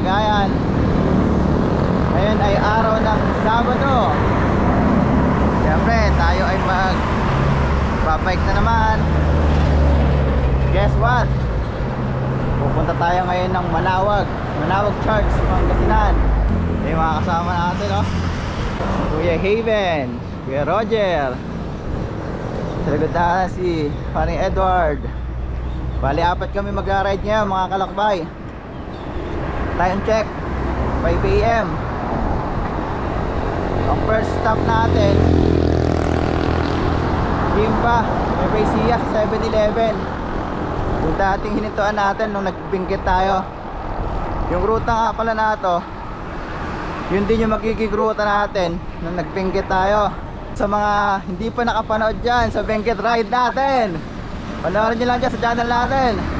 mga kalagayan. Ngayon ay araw ng Sabado. Siyempre tayo ay mag Babike na naman. Guess what? Pupunta tayo ngayon ng Manawag Manawag Church, Pangasinan. Ito yung mga kasama natin oh. Kuya Haven, Kuya Roger. Talaga si Paring Edward. Bali apat kami mag-ride ngayon mga kalakbay Time check. 5am Ang first stop natin. Siya sa 7-Eleven Yung dating hinintuan natin nung nagbingkit tayo. Yung ruta nga pala na to yun din yung magiging ruta natin nung nagpinggit tayo. Sa mga hindi pa nakapanood dyan sa Benguet ride natin panoorin nyo lang dyan sa channel natin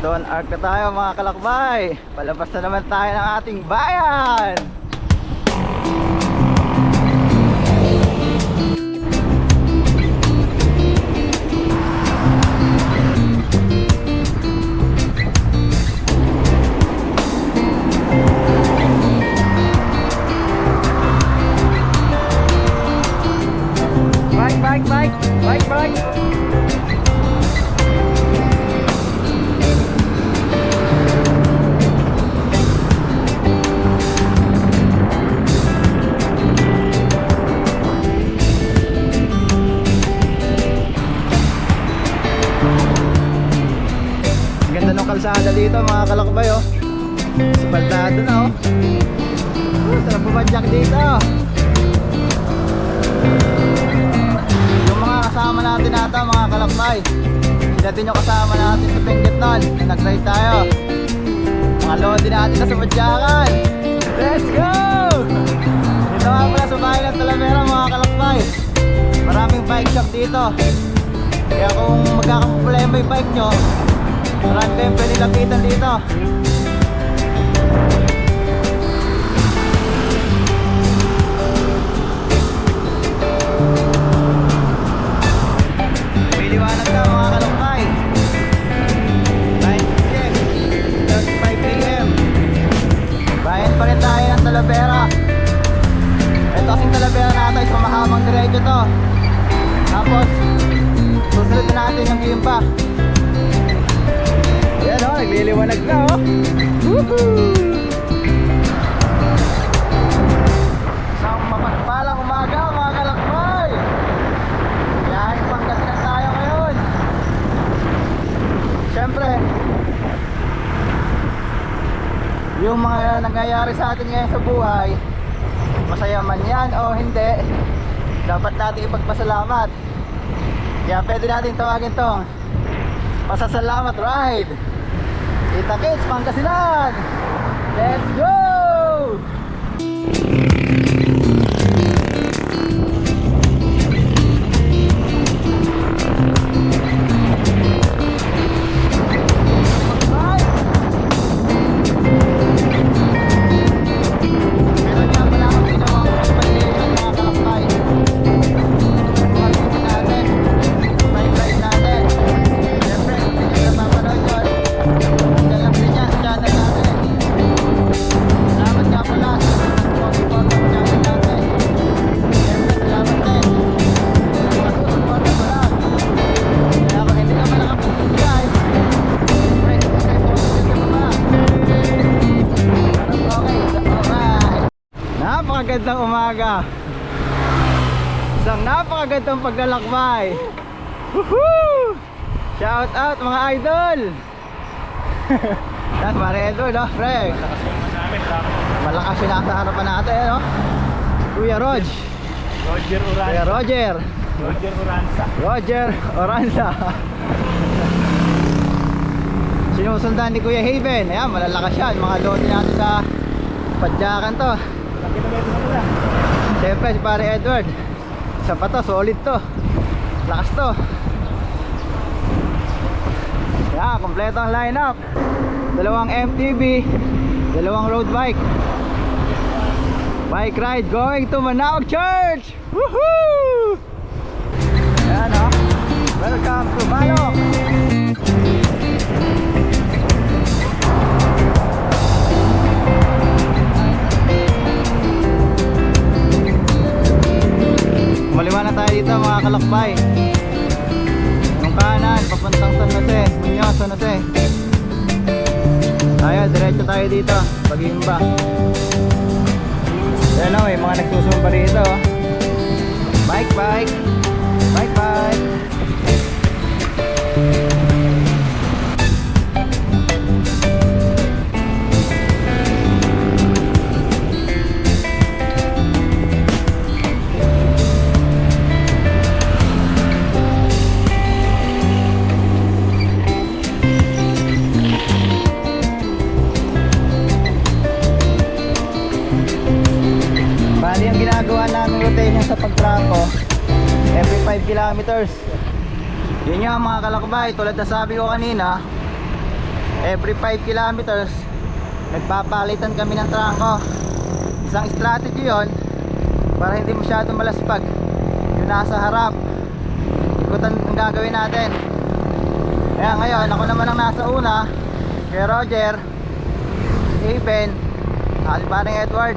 Kamanantuan arc na tayo mga kalakbay. Palabas na naman tayo ng ating bayan. Bike, bike, bike, bike, bike. Kalsada dito mga kalakbay oh. Spaltado na oh. Uh, sarap pumadyak dito. Yung mga kasama natin ata mga kalakbay din yung kasama natin sa Benguet nun Nag-ride tayo Mga lodi natin na sa Madyakan Let's go! Dito nga pala sa bahay ng Talavera mga kalakbay Maraming bike shop dito Kaya kung magkakaproblema yung bike nyo Kayong pwede lapitan dito. May liwanag na mga kalakbay 9pm 35am Bayan pa rin tayo ng Talavera. Ito kasing Talavera natin is mamahamang diretso Tapos Susunod na natin yung Gimba Yan o, nagliliwanag na oh. Woohoo! Isang mapagpalang umaga mga kalakbay! Biyaheng Pangasinan tayo ngayon. Siyempre Yung mga nangyayari sa atin ngayon sa buhay Masaya man yan o hindi Dapat natin ipagpasalamat. Kaya pwede natin tawagin tong Pasasalamat ride Kita Kids Pangasinan Let's go! Umaga. Isang napakagandang paglalakbay. Woohoo! Shout out mga idol. Yan, pare idol, no? Pre. Malakas yung nasa harapan natin, no? Kuya Rog. Roger Kuya Uranza. Roger. Roger Uranza. Roger Oranza. Sinusundan ni Kuya Haven. Ayan, malalakas yan. Mga lote natin sa padyakan to. Siyempre si pare Edward Isa pa to, solid to Lakas to Yeah, kompleto ang lineup dalawang MTB, dalawang road bike. Bike ride going to Manawag Church! Woohoo! Ayan o. Welcome to Manok! Dito mga kalakbay. Yung kanan, papuntang San Jose, Muñoz, San Jose. Tayo, diretso tayo dito, pag-imba. Ayan o, may mga nagsusumpa rito. oh. Bike, bike. Bike, bike. Kilometers. Yun yung mga kalakbay, tulad na sabi ko kanina, every 5 kilometers nagpapalitan kami ng trangko. Isang strategy yon para hindi masyadong malaspag yung nasa harap. Ikutan ang gagawin natin. Kaya ngayon, ako naman ang nasa una, kay Roger, Even, at paring Edward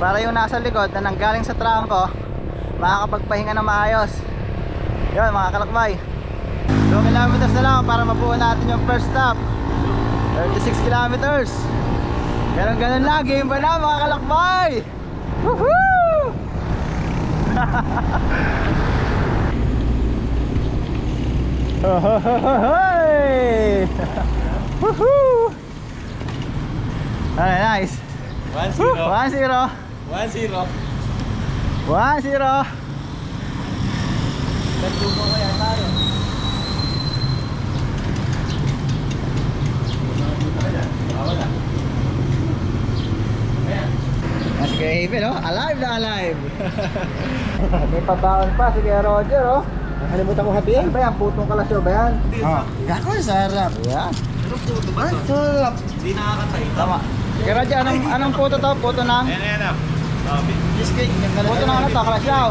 para yung nasa likod na nanggaling sa trangko makakapagpahinga ng maayos. Yun mga kalakbay. 2 kilometers na lang para mabuo natin yung first stop. 36 kilometers. Ganun ganun lagi ba na mga kalakbay? Woohoo! Woohoo! Alright, nice. 1-0. 1-0 1-0. 1-0 Nagtubo ko yan tayo Yan si Kuya Abel oh, alive na alive May pabaon pa si Kuya Roger oh Nakalimutan ko hatiin. Ano ba yan? Putong kalasyo ba yan? Oh, gako sa harap. Ayan Ay, sarap. Hindi nakakatay. Tama Kuya Roger, anong, anong puto to? Puto ng? Ayan, ayan na. Puto ng ano to? Kalasyaw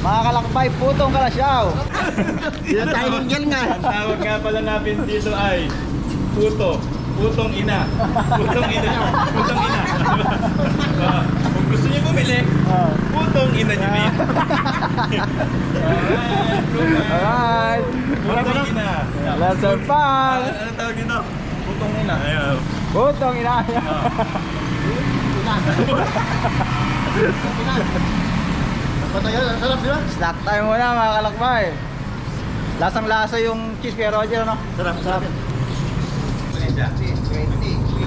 Mga kalakbay, putong kalasyaw Dito tayo ng nga. Ang tawag nga pala natin dito ay puto. Putong ina. Putong ina. Putong ina. Ah, Kung gusto niyo bumili, Oh. putong ina niyo din. Alright Putong ina. Let's have fun Ano tawag dito? Putong ina. Ayun. Putong ina Patayo, ang sarap, di ba? Snack time muna mga kalakbay Lasang lasa yung cheese kay Roger no? Sarap, sarap. 20 Isa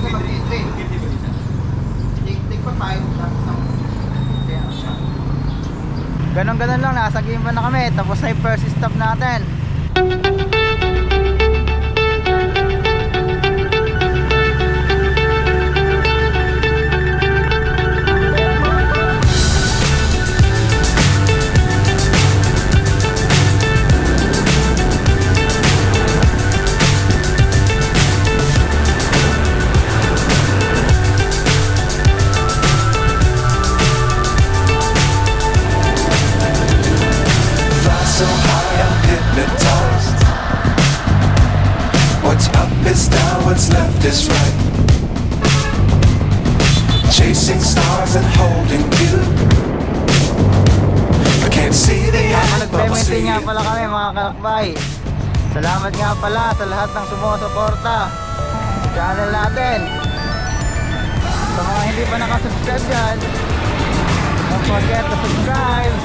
pa 23 Tik pa 5 Ganon ganon lang, nasa game na kami Tapos na yung first stop natin is down, what's left is right. Chasing stars and holding you. I can't see the end, but we'll see nga pala kami mga kalakbay. Salamat nga pala sa lahat ng sumusuporta. Sa Channel natin. Sa mga hindi pa nakasubscribe dyan Don't forget to subscribe.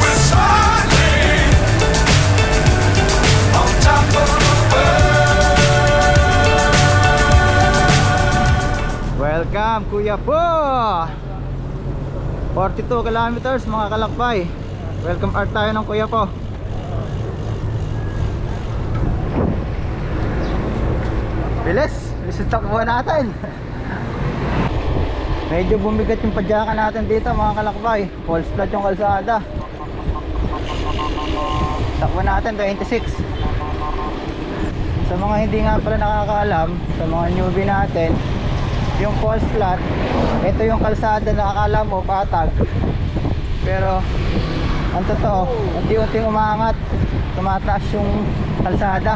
We're smiling Welcome Kuya Po! 42 kilometers mga kalakbay. Welcome art tayo ng Kuya Po. Bilis! Bilis ang takbo natin. Medyo bumigat yung padyaka natin dito mga kalakbay. False flat yung kalsada. Takbo natin 26. Sa mga hindi nga pala nakakaalam, sa mga newbie natin, yung false flat, ito yung kalsada na akala mo patag. Pero ang totoo, unti-unting umaangat, tumataas yung kalsada.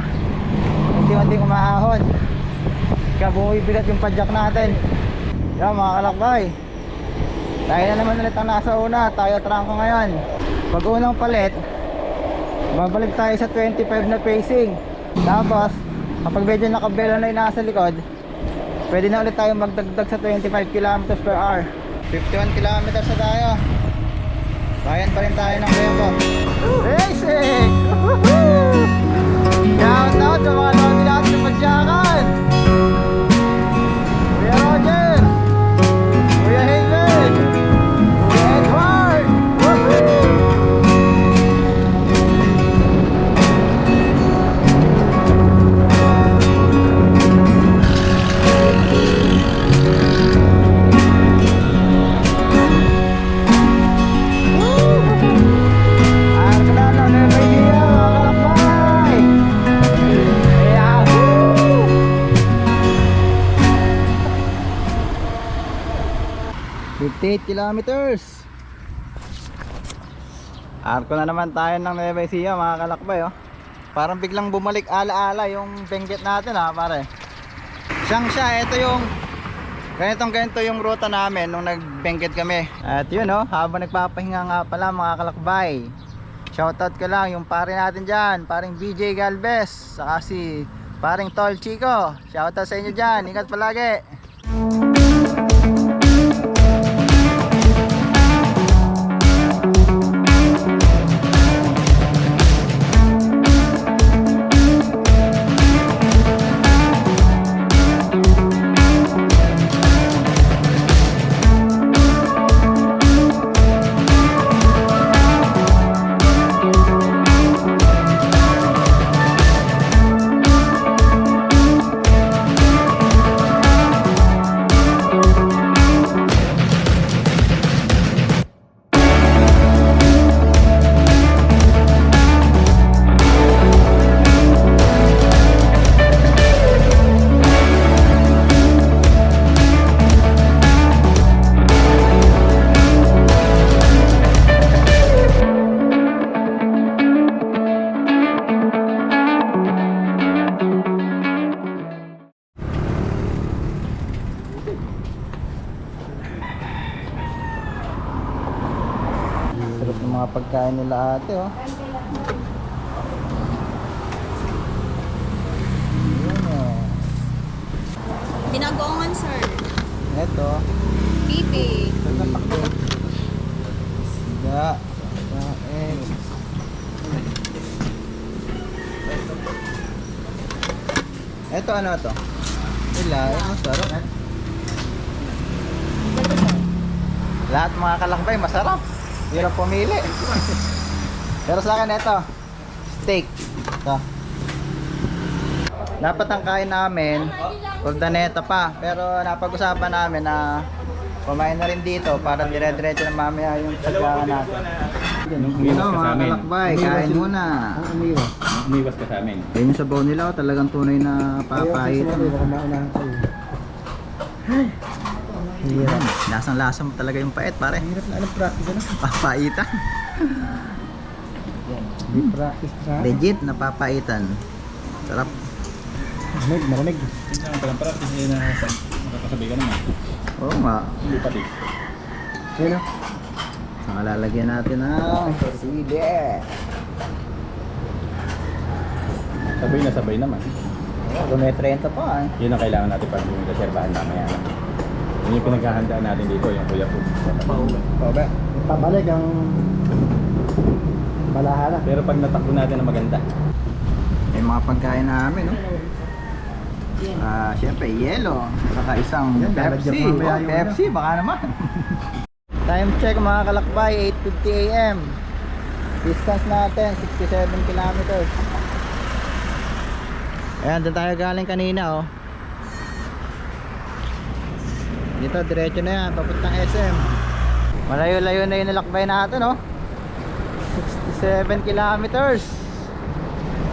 Unti-unting umahon. Kaya bumibigat yung padjak natin. Yan mga kalakbay. Tayo na naman ulit ang nasa una, tayo trangko ngayon. Pag unang palit, babalik tayo sa 25 na pacing. Tapos, kapag medyo nakabelo na yung nasa likod, pwede na ulit tayo magdagdag sa 25 km per hour. 51 km na tayo. Bayan pa rin tayo ng. Racing! Woohoo! Shout out sa mga lodi natin sa Padyakan! 8 kilometers Arko na naman tayo ng Nueva Ecija mga kalakbay oh. Parang biglang bumalik ala-ala yung bengket natin ha pare. Siyang siya, ito yung ganitong ganito yung ruta namin nung nagbengket kami. At yun oh, habang nagpapahinga nga pala mga kalakbay. Shoutout ko lang yung pare natin dyan, paring BJ Galvez, saka si paring Tol Chico. Shoutout sa inyo dyan, ingat palagi. Pagkain nila ate oh. Yun oh. Binagongan, sir. Ito. Pipi. Kain. Ito ano to? Wala, ang sarap. Lahat mga kalakbay masarap. Hirap pumili. Pero sa akin ito, steak. Ito. Dapat ang kain namin, ordaneta pa. Pero napag-usapan namin na kumain na rin dito para dire-diretso na mamaya yung pagkain natin. Ito mga kalakbay, kain muna. Umiwas ka sa amin. Ayun yung sabaw nila, oh, talagang tunay na papait. Hirap. Lasang lasa mo talaga yung pait, pare. Hirap na alam practice ano? Papaitan. Di practice na. Legit na papaitan. Sarap. Malamig, malamig. Hindi naman palang para kasi na makakasabay ka naman. Oo nga. Hindi pati. Sino? Saka lalagyan natin ng sili. Sabay na sabay naman. Oh, may 30 pa eh. Yun ang kailangan natin para yung reservahan mamaya. Yun yung pinaghahandaan natin dito, yung kuya food. Baba. Pabalik ang balahala. Pero pag natakbo natin na maganda, May mga pagkain namin, no? Ah, syempre, yelo. Saka isang Yan, lalagyan Pepsi. mo mamaya Oh, yung Pepsi, baka naman. Time check mga kalakbay, 8.50 a.m. Distance natin, 67 kilometers. Ayan, doon tayo galing kanina, oh. Dito, diretso na yan, papuntang SM. Malayo-layo na yung nilakbay natin, oh. 67 kilometers.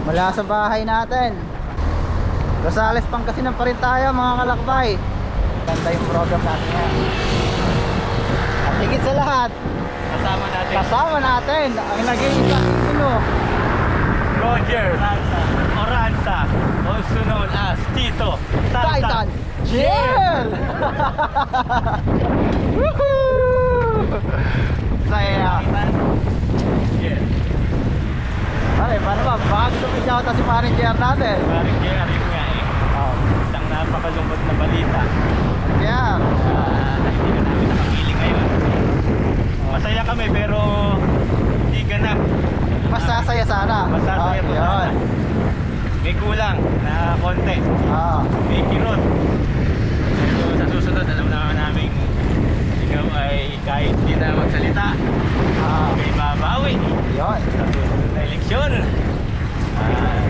Mula sa bahay natin. Rosales Pangasinan pa rin tayo mga kalakbay. Ganda yung program natin ngayon. At higit sa lahat, Kasama natin. kasama natin ang nag-iisang puno. Roger Oranza, also known as Tito Titan Jill! Woohoo! Saya. Yeah. Pare, paano ba? Baka mo i-shoutout si Paring JR natin. Parang kaya rin nga eh. Oh. Isang napakalungkot na balita. JR. Ah, hindi na namin nakapiling ngayon. Masaya kami pero hindi ganap. Masasaya sana. Masasaya po yun. sana. May kulang na konti. Ah. May kirot. Susunod, alam naman namin ikaw ay kahit hindi na magsalita, Ah. may babawi Yun. sa susunod na eleksyon. Ah,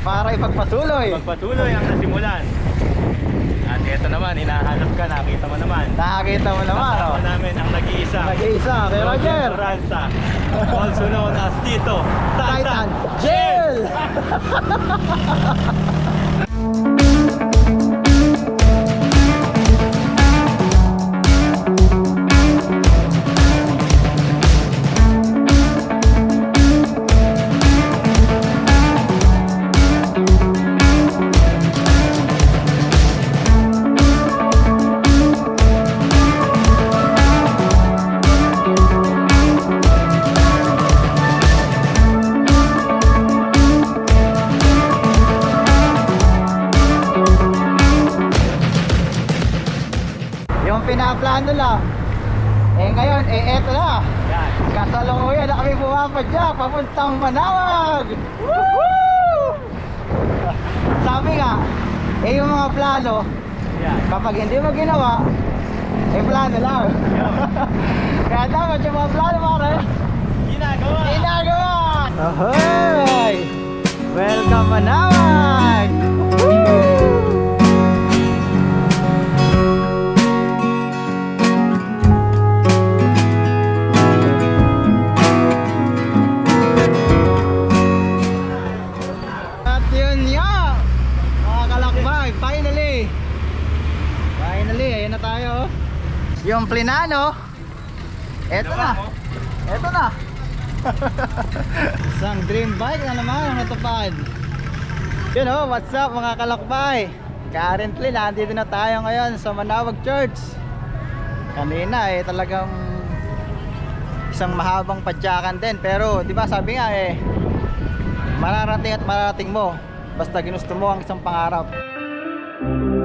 Para ipagpatuloy. magpatuloy ang nasimulan. At ito naman, hinahanap ka, nakita mo naman. Nakakita mo naman. Kasama Oh. namin ang nag-iisa. Nag-iisa. Kay Roger. Ranza, also known as Tito Titan Jill! Eh ngayon, eh eto na. Yan. Kasalukuyan na kami pumapadya papuntang Manawag! Woohoo! Sabi nga, eh yung mga plano, Yan. kapag hindi mo ginawa, eh plano lang. Kaya dapat yung mga plano pare, Ginagawa. ginagawa! Ahoy! Welcome Manawag! Woohoo! Tayo. Yung plinano, eto na. Eto na. Isang dream bike na naman ang natupad. Yun oh, what's up mga kalakbay? Currently, nandito na tayo ngayon sa Manawag Church. Kanina eh, talagang isang mahabang padyakan din. Pero, di ba sabi nga eh, mararating at mararating mo basta ginusto mo ang isang pangarap Yan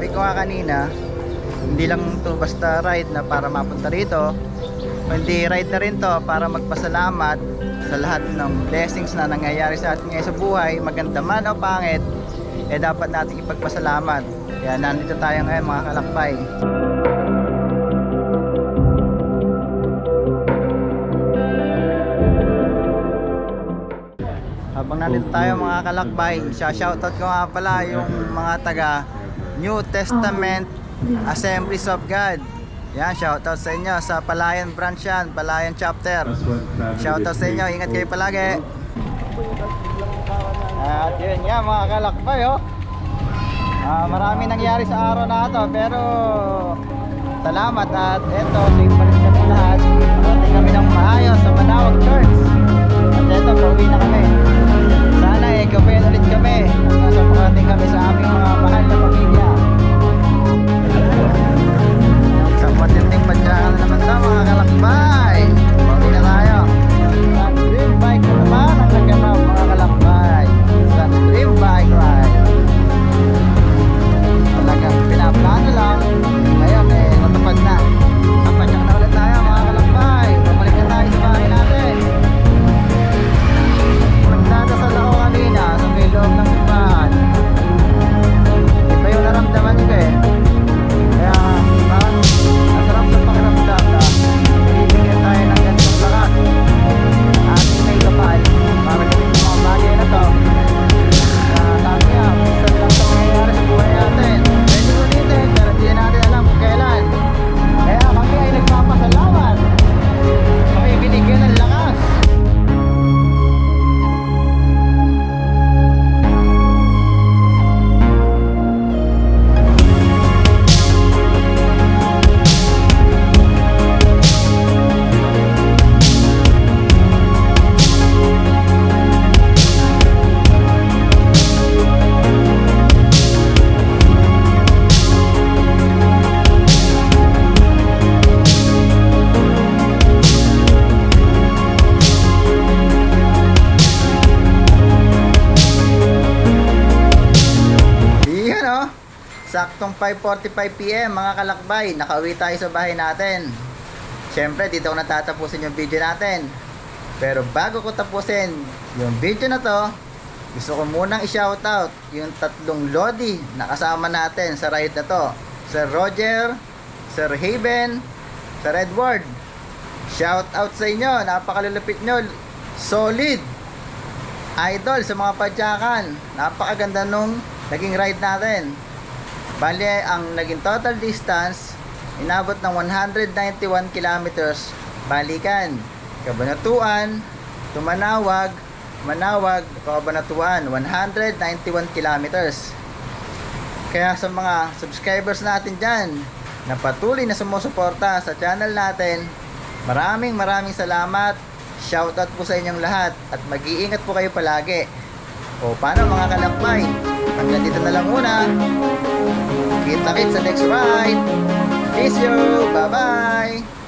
sabi ko nga kanina, hindi lang to basta ride na para mapunta rito. Kundi ride na rin to para magpasalamat sa lahat ng blessings na nangyayari sa atin ngayon sa buhay, maganda man o pangit, eh dapat natin ipagpasalamat. Kaya nandito tayo ngayon mga kalakbay. Habang nandito tayo mga kalakbay, shoutout ko nga pala yung mga taga New Testament. Oh. Assemblies of God. Yan, shoutout sa inyo sa Palayan branch yan, Palayan chapter. Shoutout sa inyo, ingat kayo palagi. At yun nga mga kalakbay oh. Uh, marami nangyari sa araw na to pero salamat at eto safe pa rin kami lahat. Parating kami ng maayos sa Manawag Church. At eto, pauwi na kami. Sana eh, gabayan ulit kami. Nasa parating kami sa aming mga mahal na pamilya. Diyan na naman sa mga kalakbay. 5.45pm mga kalakbay, nakauwi tayo sa bahay natin. Siyempre, dito ko natatapusin yung video natin. Pero bago ko tapusin yung video na to, gusto ko munang i-shoutout yung tatlong Lodi na kasama natin sa ride na to. Sir Roger, Sir Haven, Sir Edward. Shoutout sa inyo, napakalulupit nyo. Solid! Idol sa mga padyakan. Napakaganda nung naging ride natin. Bali, ang naging total distance, inabot ng 191 kilometers balikan. Kabanatuan, Tumanawag, Manawag, Kabanatuan, 191 kilometers. Kaya sa mga subscribers natin dyan, na patuloy na sumusuporta sa channel natin, maraming maraming salamat. Shoutout po sa inyong lahat at mag-iingat po kayo palagi. O paano mga kalakbay? Hanggang dito na lang muna. Kita-kits sa next ride. Peace you. Bye-bye.